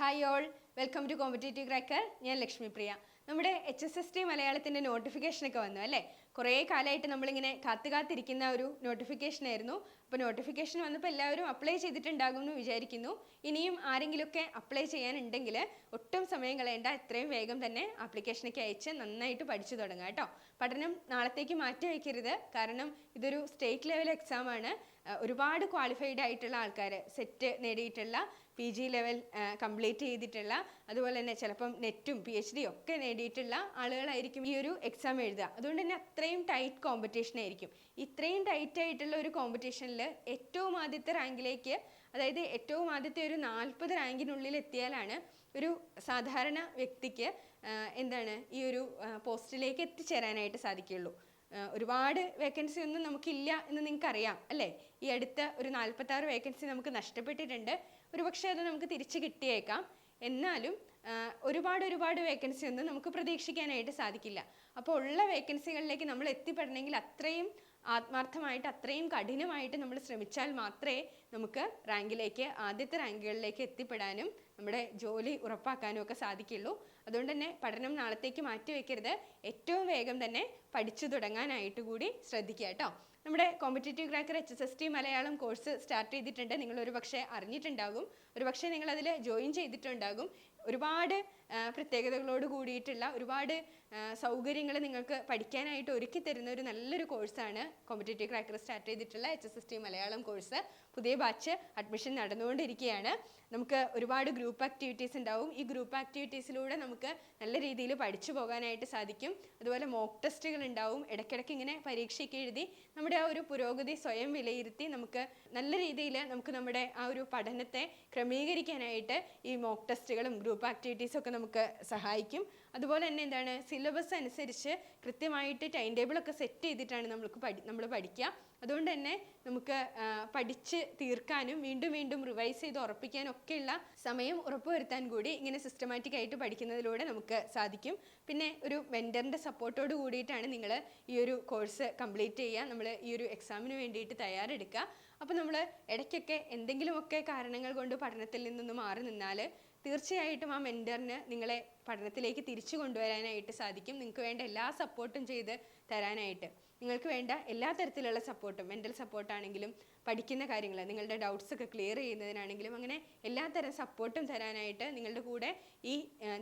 Hi all welcome to Competitive Cracker ഞാൻ ലക്ഷ്മിപ്രിയ. നമ്മുടെ H S S T മലയാളത്തിന്റെ നോട്ടിഫിക്കേഷനൊക്കെ വന്നു അല്ലേ? കുറേ കാലമായിട്ട് നമ്മളിങ്ങനെ കാത്തു കാത്തിരിക്കുന്ന ഒരു നോട്ടിഫിക്കേഷൻ ആയിരുന്നു. അപ്പോൾ നോട്ടിഫിക്കേഷൻ വന്നപ്പോൾ എല്ലാവരും അപ്ലൈ ചെയ്തിട്ടുണ്ടാകും എന്ന് വിചാരിക്കുന്നു. ഇനിയും ആരെങ്കിലുമൊക്കെ അപ്ലൈ ചെയ്യാനുണ്ടെങ്കിൽ ഒട്ടും സമയം കളയേണ്ട. എത്രയും വേഗം തന്നെ ആപ്ലിക്കേഷനൊക്കെ അയച്ച് നന്നായിട്ട് പഠിച്ചു തുടങ്ങുക കേട്ടോ. പഠനം നാളത്തേക്ക് മാറ്റി വയ്ക്കരുത്. കാരണം ഇതൊരു സ്റ്റേറ്റ് ലെവൽ എക്സാം ആണ്. ആ, ഒരുപാട് ക്വാളിഫൈഡ് ആയിട്ടുള്ള ആൾക്കാർ സെറ്റ് നേടിയിട്ടുള്ള പി ജി ലെവൽ കംപ്ലീറ്റ് ചെയ്തിട്ടുള്ള അതുപോലെ തന്നെ ചിലപ്പം നെറ്റും പി എച്ച് ഡി ഒക്കെ നേടിയിട്ടുള്ള ആളുകളായിരിക്കും ഈ ഒരു എക്സാം എഴുതുക. അതുകൊണ്ട് തന്നെ അത്രയും ടൈറ്റ് കോമ്പറ്റീഷൻ ആയിരിക്കും. ഇത്രയും ടൈറ്റ് ആയിട്ടുള്ള ഒരു കോമ്പറ്റീഷനിൽ ഏറ്റവും ആദ്യത്തെ റാങ്കിലേക്ക് അതായത് ഏറ്റവും ആദ്യത്തെ ഒരു നാൽപ്പത് റാങ്കിനുള്ളിൽ എത്തിയാലാണ് ഒരു സാധാരണ വ്യക്തിക്ക് എന്താണ് ഈ ഒരു പോസ്റ്റിലേക്ക് എത്തിച്ചേരാനായിട്ട് സാധിക്കുകയുള്ളൂ. ഒരുപാട് വേക്കൻസി ഒന്നും നമുക്കില്ല എന്ന് നിങ്ങൾക്കറിയാം അല്ലേ? ഈ അടുത്ത ഒരു നാൽപ്പത്താറ് വേക്കൻസി നമുക്ക് നഷ്ടപ്പെട്ടിട്ടുണ്ട്. ഒരുപക്ഷെ അത് നമുക്ക് തിരിച്ച് കിട്ടിയേക്കാം. എന്നാലും ഒരുപാട് ഒരുപാട് വേക്കൻസി ഒന്നും നമുക്ക് പ്രതീക്ഷിക്കാനായിട്ട് സാധിക്കില്ല. അപ്പോൾ ഉള്ള വേക്കൻസികളിലേക്ക് നമ്മൾ എത്തിപ്പെടണമെങ്കിൽ അത്രയും ആത്മാർത്ഥമായിട്ട് അത്രയും കഠിനമായിട്ട് നമ്മൾ ശ്രമിച്ചാൽ മാത്രമേ നമുക്ക് റാങ്കിലേക്ക് ആദ്യത്തെ റാങ്കുകളിലേക്ക് എത്തിപ്പെടാനും നമ്മുടെ ജോലി ഉറപ്പാക്കാനും ഒക്കെ സാധിക്കുള്ളൂ. അതുകൊണ്ട് തന്നെ പഠനം നാളത്തേക്ക് മാറ്റി വെക്കരുത് ഏറ്റവും വേഗം തന്നെ പഠിച്ചു തുടങ്ങാനായിട്ട് കൂടി ശ്രദ്ധിക്കുക കേട്ടോ. നമ്മുടെ Competitive Cracker H S S T Malayalam course start ചെയ്തിട്ടുണ്ട്. നിങ്ങൾ ഒരു പക്ഷേ അറിഞ്ഞിട്ടുണ്ടാകും. ഒരു പക്ഷേ നിങ്ങൾ അതിൽ ജോയിൻ ചെയ്തിട്ടുണ്ടാകും. ഒരുപാട് പ്രത്യേകതകളോട് കൂടിയിട്ടുള്ള ഒരുപാട് സൗകര്യങ്ങൾ നിങ്ങൾക്ക് പഠിക്കാനായിട്ട് ഒരുക്കി തരുന്ന ഒരു നല്ലൊരു കോഴ്സാണ് കോമ്പറ്റേറ്റീവ് ക്രാക്കർ സ്റ്റാർട്ട് ചെയ്തിട്ടുള്ള H S S T Malayalam course. പുതിയ ബാച്ച് അഡ്മിഷൻ നടന്നുകൊണ്ടിരിക്കുകയാണ്. നമുക്ക് ഒരുപാട് ഗ്രൂപ്പ് ആക്ടിവിറ്റീസ് ഉണ്ടാവും. ഈ ഗ്രൂപ്പ് ആക്ടിവിറ്റീസിലൂടെ നമുക്ക് നല്ല രീതിയിൽ പഠിച്ചു പോകാനായിട്ട് സാധിക്കും. അതുപോലെ മോക്ക് ടെസ്റ്റുകൾ ഉണ്ടാവും. ഇടയ്ക്കിടയ്ക്ക് ഇങ്ങനെ പരീക്ഷയ്ക്ക് എഴുതി നമ്മുടെ ആ ഒരു പുരോഗതി സ്വയം വിലയിരുത്തി നമുക്ക് നല്ല രീതിയിൽ നമുക്ക് നമ്മുടെ ആ ഒരു പഠനത്തെ ക്രമീകരിക്കാനായിട്ട് ഈ മോക്ക് ടെസ്റ്റുകളും ഗ്രൂപ്പ് ആക്ടിവിറ്റീസും ഒക്കെ നമുക്ക് സഹായിക്കും. അതുപോലെ തന്നെ എന്താണ് സിലബസ് അനുസരിച്ച് കൃത്യമായിട്ട് ടൈം ടേബിളൊക്കെ സെറ്റ് ചെയ്തിട്ടാണ് നമുക്ക് പഠി നമ്മൾ പഠിക്കുക അതുകൊണ്ട് തന്നെ നമുക്ക് പഠിച്ച് തീർക്കാനും വീണ്ടും വീണ്ടും റിവൈസ് ചെയ്ത് ഉറപ്പിക്കാനും ഒക്കെയുള്ള സമയം ഉറപ്പുവരുത്താൻ കൂടി ഇങ്ങനെ സിസ്റ്റമാറ്റിക് ആയിട്ട് പഠിക്കുന്നതിലൂടെ നമുക്ക് സാധിക്കും. പിന്നെ ഒരു വെൻഡറിന്റെ സപ്പോർട്ടോട് കൂടിയിട്ടാണ് നിങ്ങൾ ഈ ഒരു കോഴ്സ് കംപ്ലീറ്റ് ചെയ്യുക. നമ്മൾ ഈ ഒരു എക്സാമിന് വേണ്ടിയിട്ട് തയ്യാറെടുക്കുക. അപ്പോൾ നമ്മൾ ഇടയ്ക്കൊക്കെ എന്തെങ്കിലുമൊക്കെ കാരണങ്ങൾ കൊണ്ട് പഠനത്തിൽ നിന്നൊന്ന് മാറി നിന്നാൽ തീർച്ചയായിട്ടും ആ മെന്ററിന് നിങ്ങളെ പഠനത്തിലേക്ക് തിരിച്ചു കൊണ്ടുവരാനായിട്ട് സാധിക്കും. നിങ്ങൾക്ക് വേണ്ട എല്ലാ സപ്പോർട്ടും ചെയ്ത് തരാനായിട്ട്. നിങ്ങൾക്ക് വേണ്ട എല്ലാ തരത്തിലുള്ള സപ്പോർട്ടും മെന്റൽ സപ്പോർട്ടാണെങ്കിലും പഠിക്കുന്ന കാര്യങ്ങൾ നിങ്ങളുടെ ഡൗട്ട്സ് ഒക്കെ ക്ലിയർ ചെയ്യുന്നതിനാണെങ്കിലും അങ്ങനെ എല്ലാ തരം സപ്പോർട്ടും തരാനായിട്ട് നിങ്ങളുടെ കൂടെ ഈ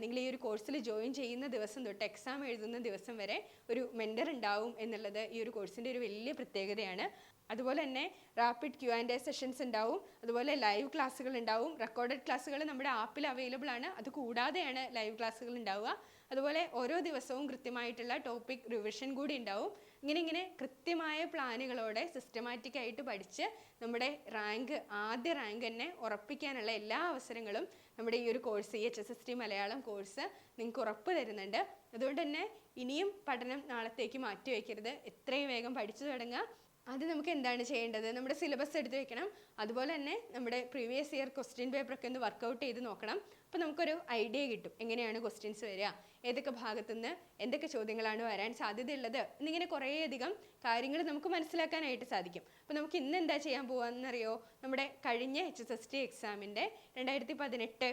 നിങ്ങൾ ഈ ഒരു കോഴ്സിൽ ജോയിൻ ചെയ്യുന്ന ദിവസം തൊട്ട് എക്സാം എഴുതുന്ന ദിവസം വരെ ഒരു മെന്റർ ഉണ്ടാവും എന്നുള്ളത് ഈ ഒരു കോഴ്സിന്റെ ഒരു വലിയ പ്രത്യേകതയാണ്. അതുപോലെ തന്നെ rapid Q and A sessions ഉണ്ടാവും. അതുപോലെ ലൈവ് ക്ലാസ്സുകൾ ഉണ്ടാവും. റെക്കോർഡഡ് ക്ലാസ്സുകൾ നമ്മുടെ ആപ്പിൽ അവൈലബിൾ ആണ്. അത് കൂടാതെയാണ് ലൈവ് ക്ലാസ്സുകൾ ഉണ്ടാവുക. അതുപോലെ ഓരോ ദിവസവും കൃത്യമായിട്ടുള്ള ടോപ്പിക് റിവിഷൻ കൂടി ഉണ്ടാവും. ഇങ്ങനെ ഇങ്ങനെ കൃത്യമായ പ്ലാനുകളോടെ സിസ്റ്റമാറ്റിക് ആയിട്ട് പഠിച്ച് നമ്മുടെ റാങ്ക് ആദ്യ റാങ്ക് തന്നെ ഉറപ്പിക്കാനുള്ള എല്ലാ അവസരങ്ങളും നമ്മുടെ ഈ ഒരു കോഴ്സ് ഈ H S S T Malayalam course നിങ്ങൾക്ക് ഉറപ്പ് തരുന്നുണ്ട്. അതുകൊണ്ട് തന്നെ ഇനിയും പഠനം നാളത്തേക്ക് മാറ്റി വയ്ക്കരുത് എത്രയും വേഗം പഠിച്ചു തുടങ്ങുക. അത് നമുക്ക് എന്താണ് ചെയ്യേണ്ടത്? നമ്മുടെ സിലബസ് എടുത്ത് വെക്കണം. അതുപോലെ തന്നെ നമ്മുടെ പ്രീവിയസ് ഇയർ ക്വസ്റ്റ്യൻ പേപ്പറൊക്കെ ഒന്ന് വർക്കൗട്ട് ചെയ്ത് നോക്കണം. അപ്പോൾ നമുക്കൊരു ഐഡിയ കിട്ടും. എങ്ങനെയാണ് ക്വസ്റ്റ്യൻസ് വരിക? ഏതൊക്കെ ഭാഗത്തുനിന്ന് എന്തൊക്കെ ചോദ്യങ്ങളാണ് വരാൻ സാധ്യതയുള്ളത്? എന്നിങ്ങനെ കുറേയധികം കാര്യങ്ങൾ നമുക്ക് മനസ്സിലാക്കാനായിട്ട് സാധിക്കും. അപ്പോൾ നമുക്ക് ഇന്ന് എന്താ ചെയ്യാൻ പോകാമെന്നറിയോ നമ്മുടെ കഴിഞ്ഞ എച്ച് എസ് എസ് ടി എക്സാമിന്റെ രണ്ടായിരത്തി പതിനെട്ട്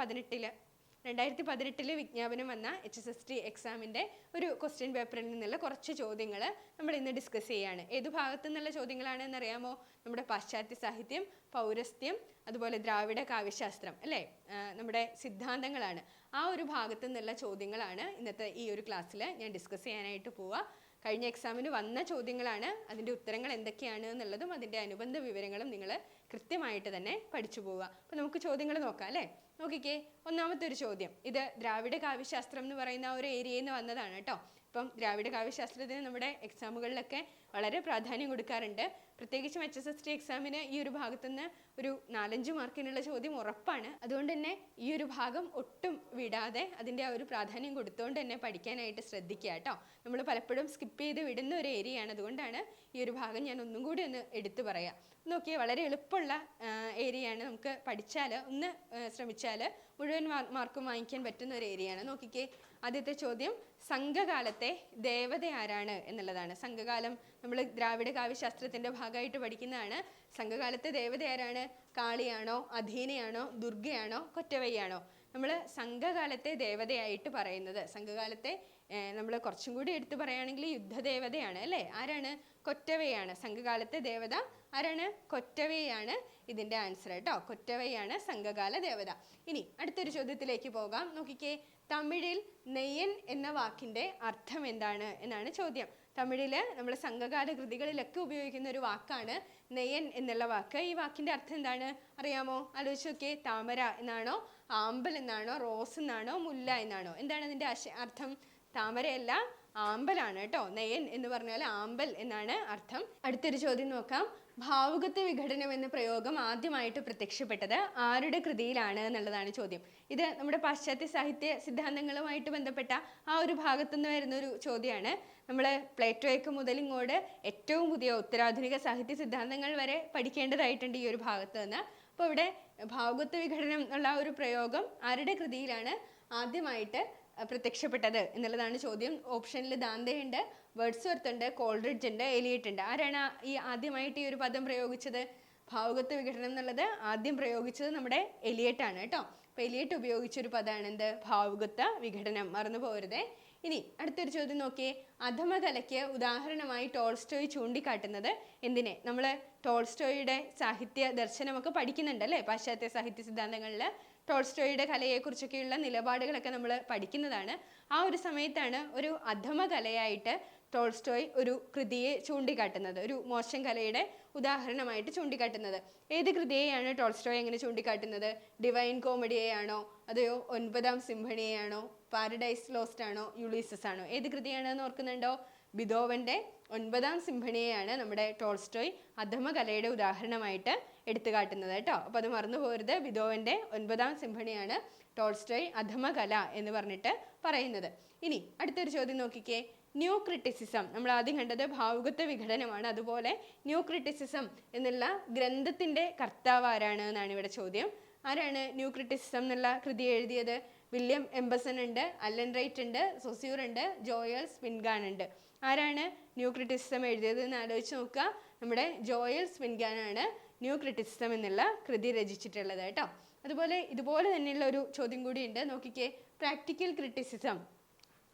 പതിനെട്ടിൽ രണ്ടായിരത്തി പതിനെട്ടിൽ വിജ്ഞാപനം വന്ന എച്ച് എസ് എസ് ടി എക്സാമിന്റെ ഒരു ക്വസ്റ്റ്യൻ പേപ്പറിൽ നിന്നുള്ള കുറച്ച് ചോദ്യങ്ങൾ നമ്മൾ ഇന്ന് ഡിസ്കസ് ചെയ്യുകയാണ് ഏത് ഭാഗത്തു നിന്നുള്ള ചോദ്യങ്ങളാണെന്ന് അറിയാമോ നമ്മുടെ പാശ്ചാത്യ സാഹിത്യം പൗരസ്ത്യം അതുപോലെ ദ്രാവിഡ കാവ്യശാസ്ത്രം അല്ലേ? നമ്മുടെ സിദ്ധാന്തങ്ങളാണ്. ആ ഒരു ഭാഗത്തു നിന്നുള്ള ചോദ്യങ്ങളാണ് ഇന്നത്തെ ഈ ഒരു ക്ലാസ്സിൽ ഞാൻ ഡിസ്കസ് ചെയ്യാനായിട്ട് പോവുക കഴിഞ്ഞ എക്സാമിന് വന്ന ചോദ്യങ്ങളാണ്. അതിന്റെ ഉത്തരങ്ങൾ എന്തൊക്കെയാണ് എന്നുള്ളതും അതിന്റെ അനുബന്ധ വിവരങ്ങളും നിങ്ങൾ കൃത്യമായിട്ട് തന്നെ പഠിച്ചു പോവുക അപ്പോൾ നമുക്ക് ചോദ്യങ്ങൾ നോക്കാം അല്ലേ? നോക്കിക്കേ ഒന്നാമത്തെ ഒരു ചോദ്യം. ഇത് ദ്രാവിഡ കാവ്യശാസ്ത്രം എന്ന് പറയുന്ന ഒരു ഏരിയയിൽ നിന്ന് വന്നതാണ് കേട്ടോ. ഇപ്പം ദ്രാവിഡ കാവ്യശാസ്ത്രത്തിന് നമ്മുടെ എക്സാമുകളിലൊക്കെ വളരെ പ്രാധാന്യം കൊടുക്കാറുണ്ട്. പ്രത്യേകിച്ചും എച്ച് എസ് എസ് ടി എക്സാമിന് ഈ ഒരു ഭാഗത്തുനിന്ന് ഒരു നാലഞ്ച് മാർക്കിനുള്ള ചോദ്യം ഉറപ്പാണ്. അതുകൊണ്ട് തന്നെ ഈ ഒരു ഭാഗം ഒട്ടും വിടാതെ അതിന്റെ ആ ഒരു പ്രാധാന്യം കൊടുത്തുകൊണ്ട് തന്നെ പഠിക്കാനായിട്ട് ശ്രദ്ധിക്കുക കേട്ടോ. നമ്മൾ പലപ്പോഴും സ്കിപ്പ് ചെയ്ത് വിടുന്ന ഒരു ഏരിയയാണ് അതുകൊണ്ടാണ് ഈ ഒരു ഭാഗം ഞാൻ ഒന്നും കൂടി ഒന്ന് എടുത്തു പറയാം. നോക്കിയേ വളരെ എളുപ്പമുള്ള ഏരിയയാണ് നമുക്ക് പഠിച്ചാൽ ഒന്ന് ശ്രമിച്ചാൽ മുഴുവൻ മാർക്കും വാങ്ങിക്കാൻ പറ്റുന്ന ഒരു ഏരിയയാണ് നോക്കിക്കേ ആദ്യത്തെ ചോദ്യം സംഘകാലത്തെ ദേവത ആരാണ് എന്നുള്ളതാണ്. സംഘകാലം നമ്മൾ ദ്രാവിഡ കാവ്യശാസ്ത്രത്തിന്റെ ഭാഗമായിട്ട് പഠിക്കുന്നതാണ്. സംഘകാലത്തെ ദേവത ആരാണ്? കാളിയാണോ? അധീനയാണോ? ദുർഗയാണോ? കൊറ്റവയ്യാണോ? നമ്മൾ സംഘകാലത്തെ ദേവതയായിട്ട് പറയുന്നത്. സംഘകാലത്തെ നമ്മൾ കുറച്ചും കൂടി എടുത്തു പറയുകയാണെങ്കിൽ യുദ്ധദേവതയാണ് അല്ലേ? ആരാണ്? കൊറ്റവയാണ്. സംഘകാലത്തെ ദേവത ആരാണ്? കൊറ്റവയാണ് ഇതിന്റെ ആൻസർ കേട്ടോ കൊറ്റവയാണ് സംഘകാല ദേവത. ഇനി അടുത്തൊരു ചോദ്യത്തിലേക്ക് പോകാം. നോക്കിക്കേ. തമിഴിൽ നെയ്യൻ എന്ന വാക്കിന്റെ അർത്ഥം എന്താണ് എന്നാണ് ചോദ്യം. തമിഴിൽ നമ്മൾ സംഘകാല കൃതികളിലൊക്കെ ഉപയോഗിക്കുന്ന ഒരു വാക്കാണ് നെയ്യൻ എന്നുള്ള വാക്ക്. ഈ വാക്കിന്റെ അർത്ഥം എന്താണ്? അറിയാമോ? ആലോചിച്ച് നോക്കിയേ. താമര എന്നാണോ? ആമ്പൽ എന്നാണോ? റോസ് എന്നാണോ? മുല്ല എന്നാണോ? എന്താണ് അതിന്റെ അർത്ഥം? താമരയല്ല ആമ്പലാണ് കേട്ടോ. നെയ്യൻ എന്ന് പറഞ്ഞാൽ ആമ്പൽ എന്നാണ് അർത്ഥം. അടുത്തൊരു ചോദ്യം നോക്കാം. ഭാവുകത്വ വിഘടനം എന്ന പ്രയോഗം ആദ്യമായിട്ട് പ്രത്യക്ഷപ്പെട്ടത് ആരുടെ കൃതിയിലാണ് എന്നുള്ളതാണ് ചോദ്യം. ഇത് നമ്മുടെ പാശ്ചാത്യ സാഹിത്യ സിദ്ധാന്തങ്ങളുമായിട്ട് ബന്ധപ്പെട്ട ആ ഒരു ഭാഗത്തു നിന്ന് വരുന്ന ഒരു ചോദ്യമാണ്. നമ്മൾ പ്ലേറ്റോയ്ക്ക് മുതൽ ഇങ്ങോട്ട് ഏറ്റവും പുതിയ ഉത്തരാധുനിക സാഹിത്യ സിദ്ധാന്തങ്ങൾ വരെ പഠിക്കേണ്ടതായിട്ടുണ്ട് ഈ ഒരു ഭാഗത്ത് നിന്ന്. അപ്പോൾ ഇവിടെ ഭാവുകത്വ വിഘടനം എന്നുള്ള ഒരു പ്രയോഗം ആരുടെ കൃതിയിലാണ് ആദ്യമായിട്ട് പ്രത്യക്ഷപ്പെട്ടത് എന്നുള്ളതാണ് ചോദ്യം. ഓപ്ഷനിൽ ദാന്തയുണ്ട് വേർഡ്സ്വർത്ത് ഉണ്ട് കോൾറിഡ്ജ് ഉണ്ട് എലിയറ്റ് ഉണ്ട്. ആരാണ് ഈ ആദ്യമായിട്ട് ഈ ഒരു പദം പ്രയോഗിച്ചത്? ഭാവുകത്വ വിഘടനം എന്നുള്ളത് ആദ്യം പ്രയോഗിച്ചത് നമ്മുടെ എലിയറ്റ് ആണ് കേട്ടോ. അപ്പോൾ എലിയറ്റ് ഉപയോഗിച്ചൊരു പദമാണ് എന്ത്? ഭാവുകത്വ വിഘടനം. മറന്നു പോകരുതേ. ഇനി അടുത്തൊരു ചോദ്യം നോക്കിയേ. അധമകലയ്ക്ക് ഉദാഹരണമായി ടോൾസ്റ്റോയ് ചൂണ്ടിക്കാട്ടുന്നത് എന്തിനെ? നമ്മൾ ടോൾസ്റ്റോയുടെ സാഹിത്യ ദർശനമൊക്കെ പഠിക്കുന്നുണ്ട് അല്ലേ? പാശ്ചാത്യ സാഹിത്യ സിദ്ധാന്തങ്ങളിൽ ടോൾസ്റ്റോയുടെ കലയെക്കുറിച്ചൊക്കെയുള്ള നിലപാടുകളൊക്കെ നമ്മൾ പഠിക്കുന്നതാണ്. ആ ഒരു സമയത്താണ് ഒരു അധമ കലയായിട്ട് ടോൾസ്റ്റോയ് ഒരു കൃതിയെ ചൂണ്ടിക്കാട്ടുന്നത്. ഒരു മോശം കലയുടെ ഉദാഹരണമായിട്ട് ചൂണ്ടിക്കാട്ടുന്നത്. ഏത് കൃതിയെയാണ് ടോൾസ്റ്റോയ് എങ്ങനെ ചൂണ്ടിക്കാട്ടുന്നത്? ഡിവൈൻ കോമഡിയെയാണോ അതെയോ ഒൻപതാം സിംഹണിയെയാണോ? പാരഡൈസ് ലോസ്റ്റ് ആണോ? യുളീസസ് ആണോ? ഏത് കൃതിയാണെന്ന് ഓർക്കുന്നുണ്ടോ? ബിദോവന്റെ ഒൻപതാം സിംഹണിയെയാണ് നമ്മുടെ ടോൾസ്റ്റോയ് അധമകലയുടെ ഉദാഹരണമായിട്ട് എടുത്തു കാട്ടുന്നത് കേട്ടോ. അപ്പോൾ അത് മറന്നു പോകരുത്. ബിദോവന്റെ ഒൻപതാം സിംഹണിയാണ് ടോൾസ്റ്റോയ് അധമകല എന്ന് പറഞ്ഞിട്ട് പറയുന്നത്. ഇനി അടുത്തൊരു ചോദ്യം നോക്കിക്കേ. ന്യൂ ക്രിറ്റിസിസം നമ്മൾ ആദ്യം കണ്ടത് ഭാവുകത്വ വിഘടനമാണ്. അതുപോലെ ന്യൂ ക്രിറ്റിസിസം എന്നുള്ള ഗ്രന്ഥത്തിന്റെ കർത്താവ് ആരാണ് എന്നാണ് ഇവിടെ ചോദ്യം. ആരാണ് ന്യൂ ക്രിറ്റിസിസം എന്നുള്ള കൃതി എഴുതിയത്? വില്യം എംബസൺ ഉണ്ട് അല്ലൻ റൈറ്റ് ഉണ്ട് സൊസ്യൂർ ഉണ്ട് ജോയൽ സ്പിൻഗാൻ ഉണ്ട്. ആരാണ്? ന്യൂ ക്രിറ്റിസിസം എഴുതിയത് എന്ന് ആലോചിച്ച് നോക്കുക. നമ്മുടെ ജോയൽ സ്പിൻഗാനാണ് ന്യൂ ക്രിറ്റിസിസം എന്നുള്ള കൃതി രചിച്ചിട്ടുള്ളത് കേട്ടോ. അതുപോലെ ഇതുപോലെ തന്നെയുള്ള ഒരു ചോദ്യം കൂടിയുണ്ട് നോക്കിക്കേ പ്രാക്ടിക്കൽ ക്രിറ്റിസിസം.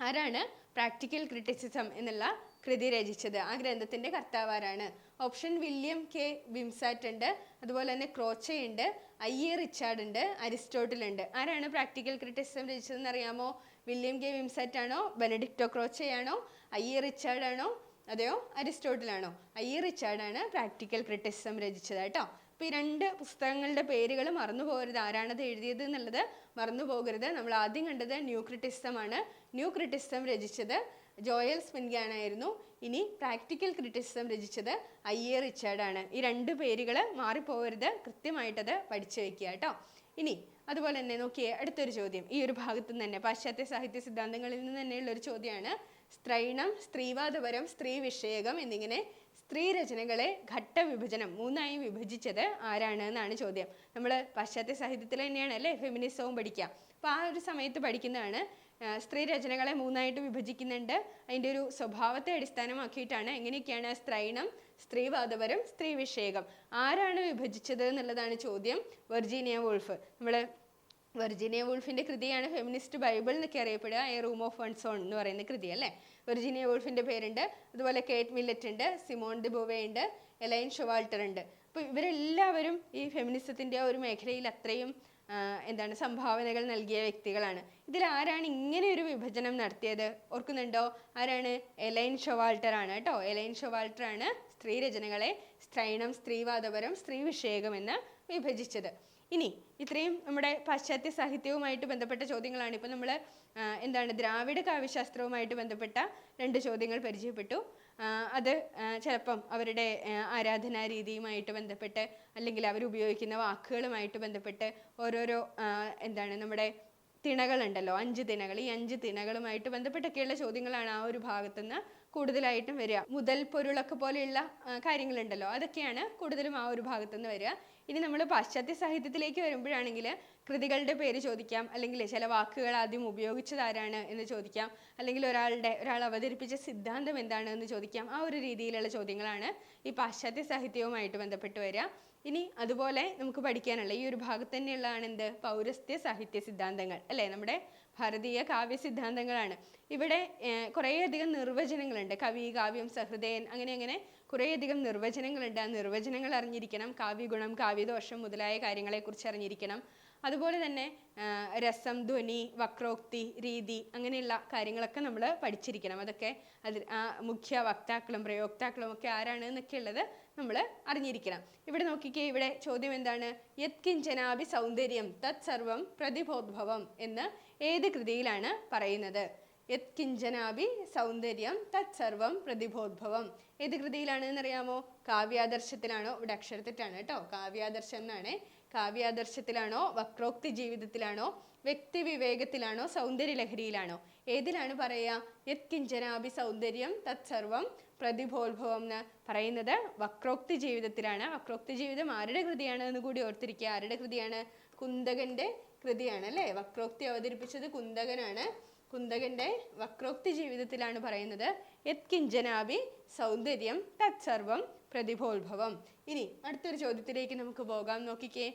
ആരാണ് പ്രാക്ടിക്കൽ ക്രിറ്റിസിസം എന്നുള്ള കൃതി രചിച്ചത്? ആ ഗ്രന്ഥത്തിന്റെ കർത്താവ് ആരാണ് ഓപ്ഷൻ വില്യം കെ. വിംസാറ്റ് ഉണ്ട് അതുപോലെ തന്നെ ക്രോച്ച ഉണ്ട് ഐ. എ. റിച്ചാർഡ് ഉണ്ട് അരിസ്റ്റോട്ടിൽ ഉണ്ട് ആരാണ് പ്രാക്ടിക്കൽ ക്രിറ്റിസിസം രചിച്ചതെന്ന് അറിയാമോ? William K. വിംസെറ്റ് ആണോ ബെനഡിക്റ്റോ ക്രോച്ചയാണോ? ഐ. ഇ റിച്ചാർഡ് ആണോ അതെയോ? അരിസ്റ്റോട്ടിലാണോ? ഐ. ഇ ആണ് പ്രാക്ടിക്കൽ ക്രിറ്റിസം രചിച്ചത് കേട്ടോ. അപ്പോൾ ഈ രണ്ട് പുസ്തകങ്ങളുടെ പേരുകൾ മറന്നു പോകരുത്. ആരാണത് എഴുതിയത് എന്നുള്ളത് മറന്നു പോകരുത്. നമ്മൾ ആദ്യം കണ്ടത് ന്യൂ ക്രിറ്റിസം ആണ് ന്യൂ ക്രിറ്റിസം രചിച്ചത് ജോയൽ സ്പിൻഗാനായിരുന്നു ഇനി പ്രാക്ടിക്കൽ ക്രിറ്റിസം രചിച്ചത് ഐ. എ. ആണ് ഈ രണ്ട് പേരുകൾ മാറിപ്പോകരുത്. കൃത്യമായിട്ടത് പഠിച്ചു വെക്കുക കേട്ടോ. ഇനി അതുപോലെ തന്നെ നോക്കിയേ അടുത്തൊരു ചോദ്യം. ഈ ഒരു ഭാഗത്തു നിന്ന് തന്നെ പാശ്ചാത്യ സാഹിത്യ സിദ്ധാന്തങ്ങളിൽ നിന്ന് തന്നെയുള്ള ഒരു ചോദ്യമാണ് സ്ത്രൈണം സ്ത്രീവാദപരം സ്ത്രീ വിഷയകം എന്നിങ്ങനെ സ്ത്രീ രചനകളെ ഘട്ടവിഭജനം മൂന്നായി വിഭജിച്ചത് ആരാണ് എന്നാണ് ചോദ്യം. നമ്മൾ പാശ്ചാത്യ സാഹിത്യത്തിൽ തന്നെയാണ് അല്ലേ ഫെമിനിസവും പഠിക്കുക. അപ്പോൾ ആ ഒരു സമയത്ത് പഠിക്കുന്നതാണ് സ്ത്രീ രചനകളെ മൂന്നായിട്ട് വിഭജിക്കുന്നുണ്ട്. അതിന്റെ ഒരു സ്വഭാവത്തെ അടിസ്ഥാനമാക്കിയിട്ടാണ് എങ്ങനെയൊക്കെയാണ് സ്ത്രൈണം സ്ത്രീവാദപരം സ്ത്രീ വിഷയകം ആരാണ് വിഭജിച്ചത് എന്നുള്ളതാണ് ചോദ്യം. Virginia Woolf. നമ്മൾ വെർജീനിയ വുൾഫിന്റെ കൃതിയാണ് ഫെമിനിസ്റ്റ് ബൈബിൾ എന്നൊക്കെ അറിയപ്പെടുക. A room of one's own എന്ന് പറയുന്ന കൃതി അല്ലേ? വെർജീനിയ വുൾഫിന്റെ പേരുണ്ട്. അതുപോലെ കേറ്റ് മില്ലറ്റ് ഉണ്ട് സിമോൺ ഡി ബോവേ ഉണ്ട് എലൈൻ ഷൊവാൾട്ടർ ഉണ്ട്. അപ്പോൾ ഇവരെല്ലാവരും ഈ ഫെമിനിസത്തിന്റെ ഒരു മേഖലയിൽ അത്രയും എന്താണ് സംഭാവനകൾ നൽകിയ വ്യക്തികളാണ്. ഇതിൽ ആരാണ് ഇങ്ങനെ ഒരു വിഭജനം നടത്തിയത്? ഓർക്കുന്നുണ്ടോ? ആരാണ്? എലൈൻ ഷൊവാൾട്ടർ ആണ് കേട്ടോ. എലൈൻ ഷൊവാൾട്ടർ ആണ് സ്ത്രീ രചനകളെ സ്ത്രൈണം സ്ത്രീവാദപരം സ്ത്രീ വിഷയകം എന്ന് വിഭജിച്ചത്. ഇനി ഇത്രയും നമ്മുടെ പാശ്ചാത്യ സാഹിത്യവുമായിട്ട് ബന്ധപ്പെട്ട ചോദ്യങ്ങളാണ്. ഇപ്പോൾ നമ്മൾ എന്താണ് ദ്രാവിഡ കാവ്യശാസ്ത്രവുമായിട്ട് ബന്ധപ്പെട്ട രണ്ട് ചോദ്യങ്ങൾ പരിചയപ്പെട്ടു. അത് ചിലപ്പം അവരുടെ ആരാധനാ രീതിയുമായിട്ട് ബന്ധപ്പെട്ട് അല്ലെങ്കിൽ അവർ ഉപയോഗിക്കുന്ന വാക്കുകളുമായിട്ട് ബന്ധപ്പെട്ട് ഓരോരോ എന്താണ് നമ്മുടെ തിണകളുണ്ടല്ലോ അഞ്ച് തിണകൾ. ഈ അഞ്ച് തിണകളുമായിട്ട് ബന്ധപ്പെട്ടൊക്കെയുള്ള ചോദ്യങ്ങളാണ് ആ ഒരു ഭാഗത്തുനിന്ന് കൂടുതലായിട്ടും വരിക. മുതൽ പൊരുളൊക്കെ പോലെയുള്ള കാര്യങ്ങളുണ്ടല്ലോ അതൊക്കെയാണ് കൂടുതലും ആ ഒരു ഭാഗത്തുനിന്ന് വരിക. ഇനി നമ്മൾ പാശ്ചാത്യ സാഹിത്യത്തിലേക്ക് വരുമ്പോഴാണെങ്കിൽ കൃതികളുടെ പേര് ചോദിക്കാം അല്ലെങ്കിൽ ചില വാക്കുകൾ ആദ്യം ഉപയോഗിച്ചത് ആരാണ് എന്ന് ചോദിക്കാം അല്ലെങ്കിൽ ഒരാളുടെ ഒരാൾ അവതരിപ്പിച്ച സിദ്ധാന്തം എന്താണ് എന്ന് ചോദിക്കാം. ആ ഒരു രീതിയിലുള്ള ചോദ്യങ്ങളാണ് ഈ പാശ്ചാത്യ സാഹിത്യവുമായിട്ട് ബന്ധപ്പെട്ട് വരിക. ഇനി അതുപോലെ നമുക്ക് പഠിക്കാനുള്ള ഈ ഒരു ഭാഗത്ത് തന്നെയുള്ളതാണ് എന്ത്? പൗരസ്ത്യ സാഹിത്യ സിദ്ധാന്തങ്ങൾ അല്ലേ? നമ്മുടെ ഭാരതീയ കാവ്യ സിദ്ധാന്തങ്ങളാണ് ഇവിടെ കുറേയധികം നിർവചനങ്ങളുണ്ട്. കവി കാവ്യം സഹൃദയൻ അങ്ങനെ അങ്ങനെ കുറേയധികം നിർവചനങ്ങളുണ്ട്. ആ നിർവചനങ്ങൾ അറിഞ്ഞിരിക്കണം. കാവ്യഗുണം കാവ്യദോഷം മുതലായ കാര്യങ്ങളെക്കുറിച്ച് അറിഞ്ഞിരിക്കണം. അതുപോലെ തന്നെ രസം ധ്വനി വക്രോക്തി രീതി അങ്ങനെയുള്ള കാര്യങ്ങളൊക്കെ നമ്മൾ പഠിച്ചിരിക്കണം. അതൊക്കെ അതിൽ ആ മുഖ്യ വക്താക്കളും പ്രയോക്താക്കളും ഒക്കെ ആരാണ് എന്നൊക്കെ ഉള്ളത് നമ്മൾ അറിഞ്ഞിരിക്കണം. ഇവിടെ നോക്കിക്കേ ഇവിടെ ചോദ്യം എന്താണ്? യത് കിഞ്ചനാഭി സൗന്ദര്യം തത് സർവം പ്രതിഭോദ്ഭവം എന്ന് ഏത് കൃതിയിലാണ് പറയുന്നത്? യത് കിഞ്ചനാഭി സൗന്ദര്യം തത് സർവം പ്രതിഭോദ്ഭവം. ഏത് കൃതിയിലാണ് എന്നറിയാമോ കാവ്യാദർശത്തിലാണോ? ഇവിടെ അക്ഷരത്തിട്ടാണ് കേട്ടോ. കാവ്യാദർശം എന്നാണ്. കാവ്യാദർശത്തിലാണോ? വക്രോക്തി ജീവിതത്തിലാണോ? വ്യക്തി വിവേകത്തിലാണോ? സൗന്ദര്യ ലഹരിയിലാണോ? ഏതിലാണ് പറയുക? യത് കിഞ്ചനാഭി സൗന്ദര്യം തത് സർവം പ്രതിഭോത്ഭവം എന്ന് പറയുന്നത് വക്രോക്തി ജീവിതത്തിലാണ്. വക്രോക്തി ജീവിതം ആരുടെ കൃതിയാണ് എന്ന് കൂടി ഓർത്തിരിക്കുക. ആരുടെ കൃതിയാണ്? കുന്തകന്റെ കൃതിയാണ് അല്ലേ വക്രോക്തി അവതരിപ്പിച്ചത് കുന്തകനാണ്. കുന്തകന്റെ വക്രോക്തി ജീവിതത്തിലാണ് പറയുന്നത്. യത്കിഞ്ചനാഭി സൗന്ദര്യം തത്സർവം പ്രതിഭോത്ഭവം. ഇനി അടുത്തൊരു ചോദ്യത്തിലേക്ക് നമുക്ക് പോകാം. നോക്കിക്കേ.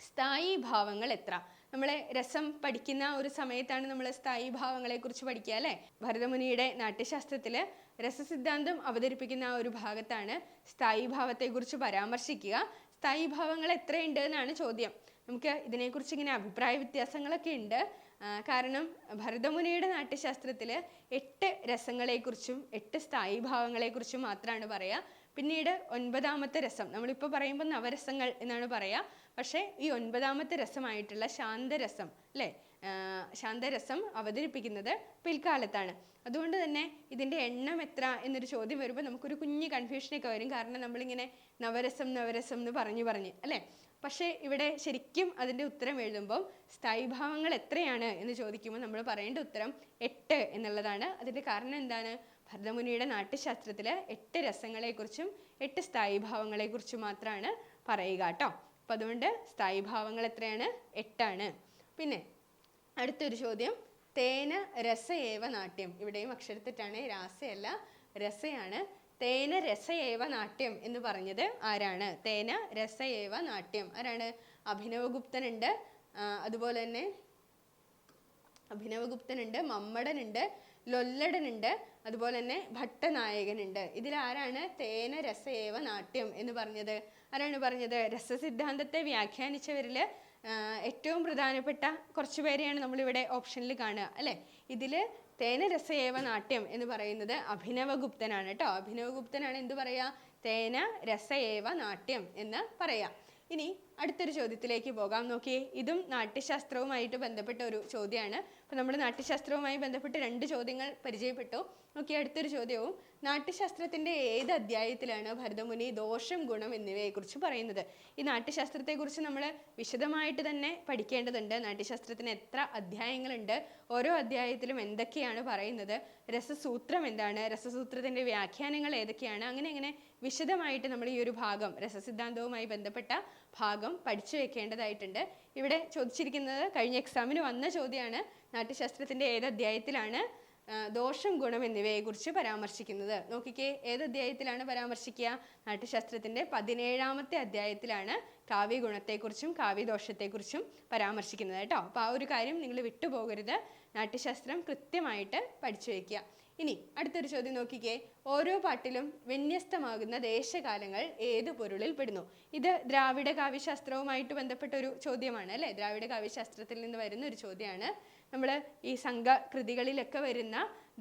സ്ഥായി ഭാവങ്ങൾ എത്ര? നമ്മളെ രസം പഠിക്കുന്ന ഒരു സമയത്താണ് നമ്മൾ സ്ഥായി ഭാവങ്ങളെ കുറിച്ച് പഠിക്കുക അല്ലേ? ഭരതമുനിയുടെ നാട്യശാസ്ത്രത്തിൽ രസസിദ്ധാന്തം അവതരിപ്പിക്കുന്ന ഒരു ഭാഗത്താണ് സ്ഥായി ഭാവത്തെക്കുറിച്ച് പരാമർശിക്കുക. സ്ഥായി ഭാവങ്ങൾ എത്രയുണ്ട് എന്നാണ് ചോദ്യം. നമുക്ക് ഇതിനെക്കുറിച്ച് ഇങ്ങനെ അഭിപ്രായ വ്യത്യാസങ്ങളൊക്കെ ഉണ്ട്. കാരണം ഭരതമുനിയുടെ നാട്യശാസ്ത്രത്തിൽ എട്ട് രസങ്ങളെക്കുറിച്ചും എട്ട് സ്ഥായി ഭാവങ്ങളെക്കുറിച്ചും മാത്രമാണ് പറയുക പിന്നീട് ഒൻപതാമത്തെ രസം നമ്മളിപ്പോൾ പറയുമ്പോൾ നവരസങ്ങൾ എന്നാണ് പറയുക പക്ഷേ ഈ ഒൻപതാമത്തെ രസമായിട്ടുള്ള ശാന്തരസം അല്ലേ? ശാന്തരസം അവതരിപ്പിക്കുന്നത് പിൽക്കാലത്താണ്. അതുകൊണ്ട് തന്നെ ഇതിന്റെ എണ്ണം എത്ര എന്നൊരു ചോദ്യം വരുമ്പോൾ നമുക്കൊരു കുഞ്ഞ് കൺഫ്യൂഷനൊക്കെ വരും. കാരണം നമ്മളിങ്ങനെ നവരസം നവരസം എന്ന് പറഞ്ഞു പറഞ്ഞ് അല്ലേ? പക്ഷേ ഇവിടെ ശരിക്കും അതിന്റെ ഉത്തരം എഴുതുമ്പോൾ സ്ഥായിഭാവങ്ങൾ എത്രയാണ് എന്ന് ചോദിക്കുമ്പോൾ നമ്മൾ പറയേണ്ട ഉത്തരം എട്ട് എന്നുള്ളതാണ്. അതിന്റെ കാരണം എന്താണ്? ഭരതമുനിയുടെ നാട്യശാസ്ത്രത്തിൽ എട്ട് രസങ്ങളെക്കുറിച്ചും എട്ട് സ്ഥായിഭാവങ്ങളെക്കുറിച്ചും മാത്രമാണ് പറയുക കേട്ടോ. അപ്പം അതുകൊണ്ട് സ്ഥായിഭാവങ്ങൾ എത്രയാണ്? എട്ടാണ്. പിന്നെ അടുത്തൊരു ചോദ്യം. തേന രസയേവ നാട്യം? ഇവിടെയും അക്ഷരത്തെറ്റാണ്. രാസയല്ല രസയാണ്. തേന രസയേവ നാട്യം എന്ന് പറഞ്ഞത് ആരാണ്? തേന രസയേവ നാട്യം. ആരാണ്? അഭിനവഗുപ്തനുണ്ട് അതുപോലെ തന്നെ അഭിനവഗുപ്തനുണ്ട് മമ്മടനുണ്ട് ലൊല്ലടനുണ്ട് അതുപോലെ തന്നെ ഭട്ടനായകനുണ്ട്. ഇതിൽ ആരാണ്? തേന രസയേവ നാട്യം എന്ന് പറഞ്ഞത്. ആരാണ് പറഞ്ഞത്? രസസിദ്ധാന്തത്തെ വ്യാഖ്യാനിച്ചവരിൽ ഏറ്റവും പ്രധാനപ്പെട്ട കുറച്ച് പേരെയാണ് നമ്മളിവിടെ ഓപ്ഷനിൽ കാണുക അല്ലേ? ഇതിൽ തേന രസയേവ നാട്യം എന്ന് പറയുന്നത് അഭിനവഗുപ്തനാണ് കേട്ടോ. അഭിനവഗുപ്തനാണ് എന്ത് പറയാ? തേന രസയേവ നാട്യം എന്ന് പറയാം. ഇനി അടുത്തൊരു ചോദ്യത്തിലേക്ക് പോകാം. നോക്കിയേ ഇതും നാട്യശാസ്ത്രവുമായിട്ട് ബന്ധപ്പെട്ട ഒരു ചോദ്യമാണ്. അപ്പോൾ നമ്മൾ നാട്യശാസ്ത്രവുമായി ബന്ധപ്പെട്ട് രണ്ട് ചോദ്യങ്ങൾ പരിചയപ്പെട്ടു. നോക്കി അടുത്തൊരു ചോദ്യവും. നാട്യശാസ്ത്രത്തിന്റെ ഏത് അധ്യായത്തിലാണ് ഭരതമുനി ദോഷം ഗുണം എന്നിവയെക്കുറിച്ച് പറയുന്നത്? ഈ നാട്യശാസ്ത്രത്തെക്കുറിച്ച് നമ്മൾ വിശദമായിട്ട് തന്നെ പഠിക്കേണ്ടതുണ്ട്. നാട്യശാസ്ത്രത്തിന് എത്ര അധ്യായങ്ങളുണ്ട്? ഓരോ അധ്യായത്തിലും എന്തൊക്കെയാണ് പറയുന്നത്? രസസൂത്രം എന്താണ്? രസസൂത്രത്തിന്റെ വ്യാഖ്യാനങ്ങൾ ഏതൊക്കെയാണ്? അങ്ങനെ അങ്ങനെ വിശദമായിട്ട് നമ്മൾ ഈ ഒരു ഭാഗം രസസിദ്ധാന്തവുമായി ബന്ധപ്പെട്ട ഭാഗം പഠിച്ചു വെക്കേണ്ടതായിട്ടുണ്ട്. ഇവിടെ ചോദിച്ചിരിക്കുന്നത് കഴിഞ്ഞ എക്സാമിന് വന്ന ചോദ്യമാണ് നാട്യശാസ്ത്രത്തിന്റെ ഏത് അധ്യായത്തിലാണ് ദോഷം ഗുണം എന്നിവയെക്കുറിച്ച് പരാമർശിക്കുന്നത്. നോക്കിക്കേ ഏത് അധ്യായത്തിലാണ് പരാമർശിക്കുക? നാട്യശാസ്ത്രത്തിന്റെ പതിനേഴാമത്തെ അധ്യായത്തിലാണ് കാവ്യഗുണത്തെക്കുറിച്ചും കാവ്യദോഷത്തെക്കുറിച്ചും പരാമർശിക്കുന്നത് കേട്ടോ. അപ്പോൾ ആ ഒരു കാര്യം നിങ്ങൾ വിട്ടുപോകരുത്. നാട്യശാസ്ത്രം കൃത്യമായിട്ട് പഠിച്ചു വയ്ക്കുക ഇനി അടുത്തൊരു ചോദ്യം നോക്കിക്കേ. ഓരോ പാട്ടിലും വ്യത്യസ്തമാകുന്ന ദേശകാലങ്ങൾ ഏത് പൊരുളിൽ പെടുന്നു? ഇത് ദ്രാവിഡ കാവ്യശാസ്ത്രവുമായിട്ട് ബന്ധപ്പെട്ട ഒരു ചോദ്യമാണ് അല്ലേ? ദ്രാവിഡ കാവ്യശാസ്ത്രത്തിൽ നിന്ന് വരുന്ന ഒരു ചോദ്യമാണ്. നമ്മൾ ഈ സംഘകൃതികളിലൊക്കെ വരുന്ന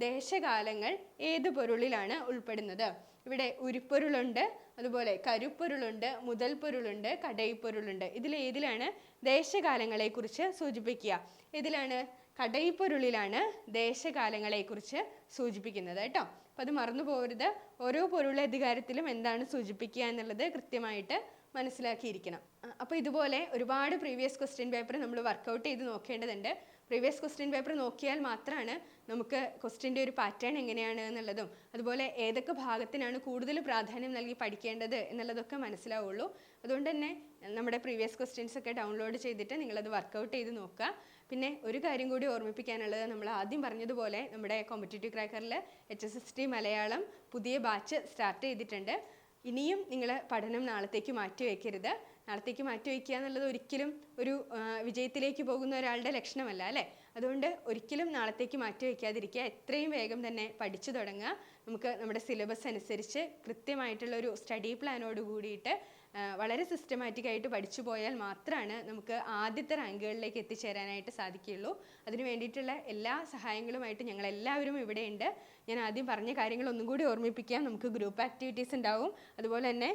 ദേശകാലങ്ങൾ ഏത് പൊരുളിലാണ് ഉൾപ്പെടുന്നത്? ഇവിടെ ഉരുപ്പൊരുളുണ്ട് അതുപോലെ കരുപ്പൊരുളുണ്ട് മുതൽ പൊരുളുണ്ട് കടയിപ്പൊരുളുണ്ട്. ഇതിൽ ഏതിലാണ് ദേശകാലങ്ങളെക്കുറിച്ച് സൂചിപ്പിക്കുക? ഇതിലാണ് കടയിപ്പൊരുളിലാണ് ദേശകാലങ്ങളെക്കുറിച്ച് സൂചിപ്പിക്കുന്നത് കേട്ടോ. അപ്പം അത് മറന്നു പോകരുത്. ഓരോ പൊരുളധികാരത്തിലും എന്താണ് സൂചിപ്പിക്കുക എന്നുള്ളത് കൃത്യമായിട്ട് മനസ്സിലാക്കിയിരിക്കണം. അപ്പോൾ ഇതുപോലെ ഒരുപാട് പ്രീവിയസ് ക്വസ്റ്റ്യൻ പേപ്പർ നമ്മൾ വർക്കൗട്ട് ചെയ്ത് നോക്കേണ്ടതുണ്ട്. പ്രീവിയസ് ക്വസ്റ്റ്യൻ പേപ്പർ നോക്കിയാൽ മാത്രമാണ് നമുക്ക് ക്വസ്റ്റ്യന്റെ ഒരു പാറ്റേൺ എങ്ങനെയാണ് എന്നുള്ളതും അതുപോലെ ഏതൊക്കെ ഭാഗത്തിനാണ് കൂടുതൽ പ്രാധാന്യം നൽകി പഠിക്കേണ്ടത് എന്നുള്ളതൊക്കെ മനസ്സിലാവുള്ളൂ. അതുകൊണ്ട് തന്നെ നമ്മുടെ പ്രീവിയസ് ക്വസ്റ്റ്യൻസ് ഒക്കെ ഡൗൺലോഡ് ചെയ്തിട്ട് നിങ്ങളത് വർക്കൗട്ട് ചെയ്ത് നോക്കുക. പിന്നെ ഒരു കാര്യം കൂടി ഓർമ്മിപ്പിക്കാനുള്ളത്. നമ്മൾ ആദ്യം പറഞ്ഞതുപോലെ നമ്മുടെ competitive ക്രാക്കറിൽ H S S T Malayalam പുതിയ ബാച്ച് സ്റ്റാർട്ട് ചെയ്തിട്ടുണ്ട്. ഇനിയും നിങ്ങൾ പഠനം നാളത്തേക്ക് മാറ്റി വയ്ക്കരുത് നാളത്തേക്ക് മാറ്റി വയ്ക്കുക എന്നുള്ളത് ഒരിക്കലും ഒരു വിജയത്തിലേക്ക് പോകുന്ന ഒരാളുടെ ലക്ഷണമല്ല അല്ലേ? അതുകൊണ്ട് ഒരിക്കലും നാളത്തേക്ക് മാറ്റി വയ്ക്കാതിരിക്കുക എത്രയും വേഗം തന്നെ പഠിച്ചു തുടങ്ങുക. നമുക്ക് നമ്മുടെ സിലബസ് അനുസരിച്ച് കൃത്യമായിട്ടുള്ള ഒരു സ്റ്റഡി പ്ലാനോട് കൂടിയിട്ട് വളരെ സിസ്റ്റമാറ്റിക് ആയിട്ട് പഠിച്ചു പോയാൽ മാത്രമാണ് നമുക്ക് ആദ്യത്തെ റാങ്കുകളിലേക്ക് എത്തിച്ചേരാനായിട്ട് സാധിക്കുകയുള്ളൂ. അതിന് വേണ്ടിയിട്ടുള്ള എല്ലാ സഹായങ്ങളുമായിട്ട് ഞങ്ങൾ എല്ലാവരും ഇവിടെയുണ്ട്. ഞാൻ ആദ്യം പറഞ്ഞ കാര്യങ്ങൾ ഒന്നും കൂടി ഓർമ്മിപ്പിക്കാം. നമുക്ക് ഗ്രൂപ്പ് ആക്ടിവിറ്റീസ് ഉണ്ടാവും. അതുപോലെ തന്നെ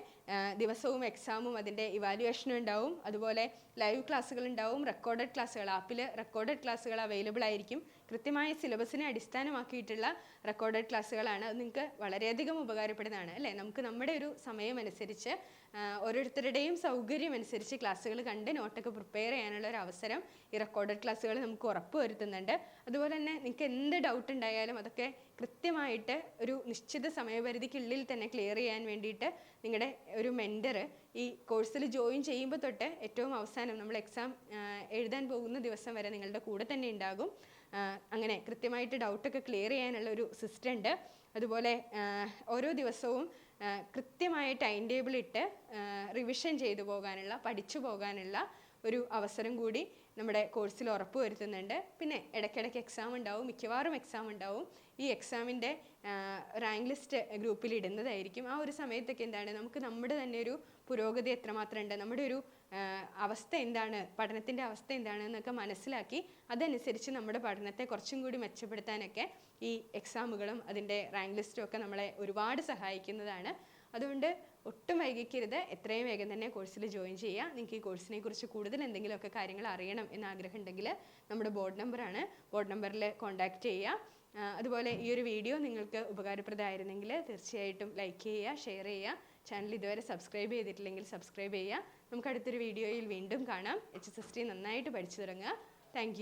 ദിവസവും എക്സാമും അതിന്റെ ഇവാലുവേഷനും ഉണ്ടാവും. അതുപോലെ ലൈവ് ക്ലാസ്സുകൾ ഉണ്ടാവും. റെക്കോർഡഡ് ക്ലാസ്സുകൾ ആപ്പിൽ റെക്കോർഡഡ് ക്ലാസ്സുകൾ അവൈലബിൾ ആയിരിക്കും. കൃത്യമായ സിലബസിനെ അടിസ്ഥാനമാക്കിയിട്ടുള്ള റെക്കോർഡഡ് ക്ലാസ്സുകളാണ് അത് നിങ്ങൾക്ക് വളരെയധികം ഉപകാരപ്പെടുന്നതാണ് അല്ലേ? നമുക്ക് നമ്മുടെ ഒരു സമയം അനുസരിച്ച് ഓരോരുത്തരുടെയും സൗകര്യം അനുസരിച്ച് ക്ലാസ്സുകൾ കണ്ട് നോട്ടൊക്കെ പ്രിപ്പയർ ചെയ്യാനുള്ള ഒരു അവസരം ഈ റെക്കോർഡഡ് ക്ലാസ്സുകൾ നമുക്ക് ഉറപ്പ് വരുത്തുന്നുണ്ട്. അതുപോലെ തന്നെ നിങ്ങൾക്ക് എന്ത് ഡൗട്ട് ഉണ്ടായാലും അതൊക്കെ കൃത്യമായിട്ട് ഒരു നിശ്ചിത സമയപരിധിക്കുള്ളിൽ തന്നെ ക്ലിയർ ചെയ്യാൻ വേണ്ടിയിട്ട് നിങ്ങളുടെ ഒരു മെന്റർ ഈ കോഴ്സിൽ ജോയിൻ ചെയ്യുമ്പോൾ തൊട്ട് ഏറ്റവും അവസാനം നമ്മൾ എക്സാം എഴുതാൻ പോകുന്ന ദിവസം വരെ നിങ്ങളുടെ കൂടെ തന്നെ ഉണ്ടാകും. അങ്ങനെ കൃത്യമായിട്ട് ഡൗട്ടൊക്കെ ക്ലിയർ ചെയ്യാനുള്ള ഒരു സിസ്റ്റം ഉണ്ട്. അതുപോലെ ഓരോ ദിവസവും കൃത്യമായ ടൈം ടേബിൾ ഇട്ട് റിവിഷൻ ചെയ്തു പോകാനുള്ള പഠിച്ചു പോകാനുള്ള ഒരു അവസരം കൂടി നമ്മുടെ കോഴ്സിൽ ഉറപ്പ് വരുത്തുന്നുണ്ട്. പിന്നെ ഇടയ്ക്കിടയ്ക്ക് എക്സാം ഉണ്ടാവും മിക്കവാറും എക്സാം ഉണ്ടാവും. ഈ എക്സാമിന്റെ റാങ്ക് ലിസ്റ്റ് ഗ്രൂപ്പിൽ ഇടുന്നതായിരിക്കും. ആ ഒരു സമയത്തൊക്കെ എന്താണ്? നമുക്ക് നമ്മുടെ തന്നെ ഒരു പുരോഗതി എത്രമാത്രം ഉണ്ട്? നമ്മുടെ ഒരു അവസ്ഥ എന്താണ്? പഠനത്തിന്റെ അവസ്ഥ എന്താണ് എന്നൊക്കെ മനസ്സിലാക്കി അതനുസരിച്ച് നമ്മുടെ പഠനത്തെ കുറച്ചും കൂടി മെച്ചപ്പെടുത്താനൊക്കെ ഈ എക്സാമുകളും അതിന്റെ റാങ്ക് ലിസ്റ്റും ഒക്കെ നമ്മളെ ഒരുപാട് സഹായിക്കുന്നതാണ്. അതുകൊണ്ട് ഒട്ടും വൈകിക്കരുത്. എത്രയും വേഗം തന്നെ കോഴ്സിൽ ജോയിൻ ചെയ്യുക. നിങ്ങൾക്ക് ഈ കോഴ്സിനെ കുറിച്ച് കൂടുതൽ എന്തെങ്കിലുമൊക്കെ കാര്യങ്ങൾ അറിയണം എന്ന് ഉണ്ടെങ്കിൽ നമ്മുടെ ബോർഡ് നമ്പറാണ് ബോർഡ് നമ്പറിൽ കോൺടാക്റ്റ് ചെയ്യുക. അതുപോലെ ഈ ഒരു വീഡിയോ നിങ്ങൾക്ക് ഉപകാരപ്രദമായിരുന്നെങ്കിൽ തീർച്ചയായിട്ടും ലൈക്ക് ചെയ്യുക ഷെയർ ചെയ്യുക. ചാനൽ ഇതുവരെ സബ്സ്ക്രൈബ് ചെയ്തിട്ടില്ലെങ്കിൽ സബ്സ്ക്രൈബ് ചെയ്യുക. നമുക്ക് അടുത്തൊരു വീഡിയോയിൽ വീണ്ടും കാണാം. എച്ച് എസ് എസ് ടി നന്നായിട്ട് പഠിച്ചു തുടങ്ങുക. താങ്ക്